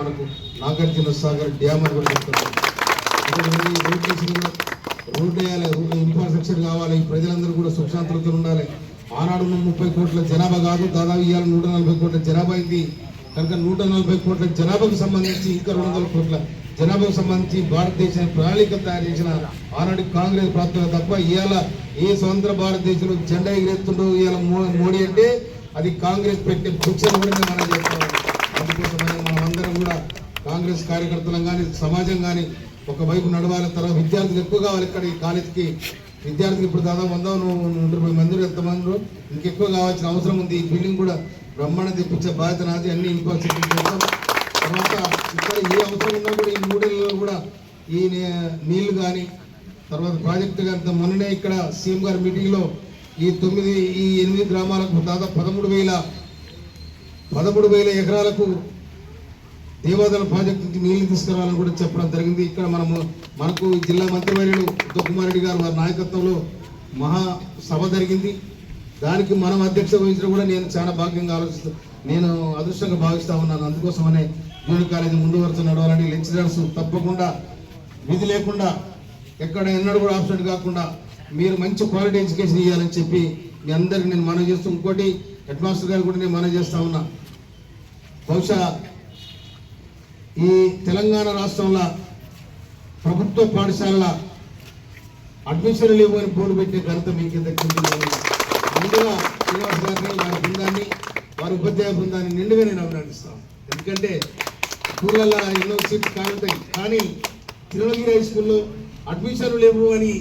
మనకు నాగార్జున సాగర్ డ్యామ్ అని కూడా చెప్తున్నారు రోడ్ వేయాలి ఇన్ఫ్రాస్ట్రక్చర్ కావాలి ప్రజలందరూ కూడా సుఖశాంతులతో ఉండాలి. ఆనాడు ముప్పై కోట్ల జనాభా కాదు దాదాపు ఇవాళ నూట నలభై కోట్ల జనాభా అయింది. కనుక నూట నలభై కోట్ల జనాభాకు సంబంధించి ఇంకా రెండు వందల కోట్ల జనాభాకు సంబంధించి భారతదేశాన్ని ప్రణాళిక తయారు చేసిన ఆనాడు కాంగ్రెస్ ప్రాంతంలో తప్ప ఇవాళ ఏ స్వతంత్ర భారతదేశంలో జెండా ఎగిరేస్తుండో ఇవాళ మోడీ అంటే అది కాంగ్రెస్ పెట్టే భిక్షను కూడా మనం చేస్తాం. అందుకోసమని మనమందరం అందరం కూడా కాంగ్రెస్ కార్యకర్తలం కానీ సమాజం కానీ ఒకవైపు నడవాలి. తర్వాత విద్యార్థులు ఎక్కువ కావాలి ఇక్కడ ఈ కాలేజీకి. విద్యార్థులు ఇప్పుడు దాదాపు వంద నూట మంది ఎంతమంది ఇంకెక్కువ కావాల్సిన అవసరం ఉంది. ఈ బిల్డింగ్ కూడా బ్రహ్మాండ తెప్పించే బాధ్యత నాది. అన్ని ఇన్ఫ్రాస్ట్రక్చర్ చేస్తాం తర్వాత ఇక్కడ ఏ అవసరం ఉన్నా కూడా ఈ మూడేళ్ళలో కూడా ఈ నీళ్ళు కానీ తర్వాత ప్రాజెక్టు కానీ మొన్ననే ఇక్కడ సీఎం గారి మీటింగ్లో ఈ తొమ్మిది ఈ ఎనిమిది గ్రామాలకు దాదాపు పదమూడు వేల పదమూడు వేల ఎకరాలకు దేవాదాల ప్రాజెక్టుకి నీళ్ళు తీసుకురావాలని కూడా చెప్పడం జరిగింది. ఇక్కడ మనము మనకు జిల్లా మంత్రివర్యులు ఉత్తమ్ రెడ్డి గారు వారి నాయకత్వంలో మహా సభ జరిగింది. దానికి మనం అధ్యక్ష వహించడం కూడా నేను చాలా భాగ్యంగా ఆలోచిస్తూ నేను అదృష్టంగా భావిస్తా ఉన్నాను. అందుకోసమనే జూనియర్ కాలేజీ ముందు వరుస నడవాలని లెక్చరర్స్ తప్పకుండా విధి లేకుండా ఎక్కడ ఎన్నడూ కూడా ఆబ్సెంట్ కాకుండా మీరు మంచి క్వాలిటీ ఎడ్యుకేషన్ ఇవ్వాలని చెప్పి మీ అందరికి నేను మనవి చేస్తూ ఇంకోటి హెడ్ మాస్టర్ గారు కూడా నేను మనవి చేస్తా ఉన్నా. బహుశా ఈ తెలంగాణ రాష్ట్రంలో ప్రభుత్వ పాఠశాలల అడ్మిషన్ లేవు అని బోర్డు పెట్టే ఘనత మీకు దక్కింది ముందుగా శ్రీనివాస్ గారిని వారి బృందాన్ని వారి ఉపాధ్యాయ బృందాన్ని నిండుగా నేను అభినందిస్తాను ఎందుకంటే స్కూళ్ళల్లో ఎన్నో సీట్లు కాలుతాయి కానీ తిరుమలగిరి హై స్కూల్లో అడ్మిషన్లు లేవు అని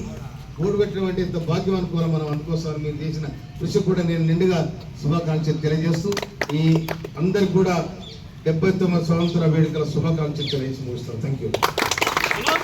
బోర్డు పెట్టడం ఇంత భాగ్యం అనుకోవాలి మనం అనుకోసారి మీరు చేసిన కృషి కూడా నేను నిండుగా శుభాకాంక్షలు తెలియజేస్తూ ఈ అందరికి కూడా డెబ్బై తొమ్మిది సంవత్సర వేడుకల శుభాకాంక్షలు తెలియజేసి ముగిస్తాను. Thank you